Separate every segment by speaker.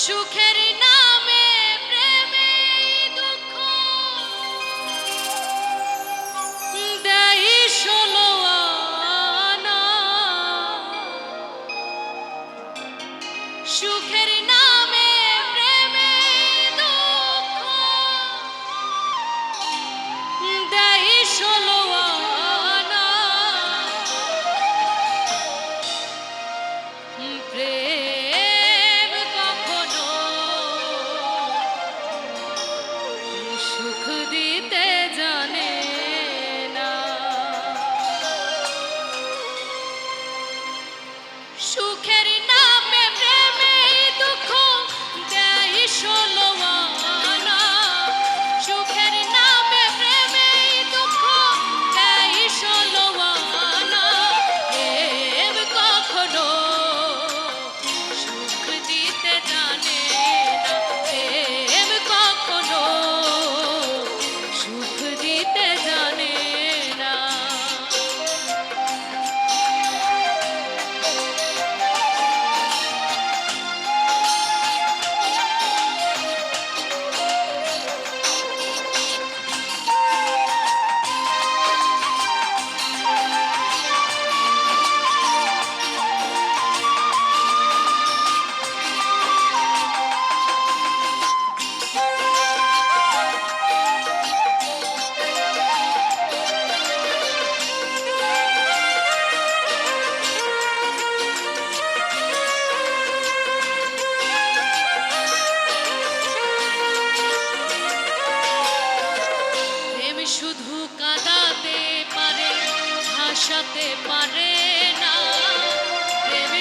Speaker 1: Shukarina. সুখ দিতে জানে।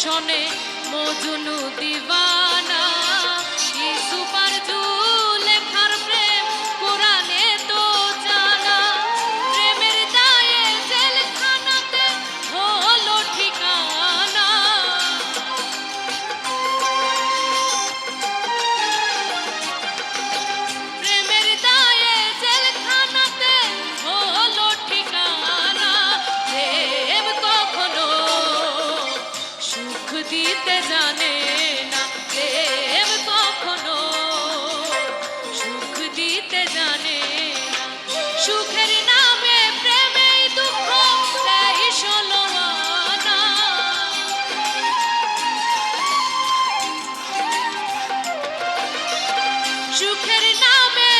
Speaker 1: শোনে মজনু দিবানা। দিতে জানে না দেব কখনো। সুখ দিতে জানে সুখের নামে প্রেমে দুঃখ দেয় ষোলো সুখের নামে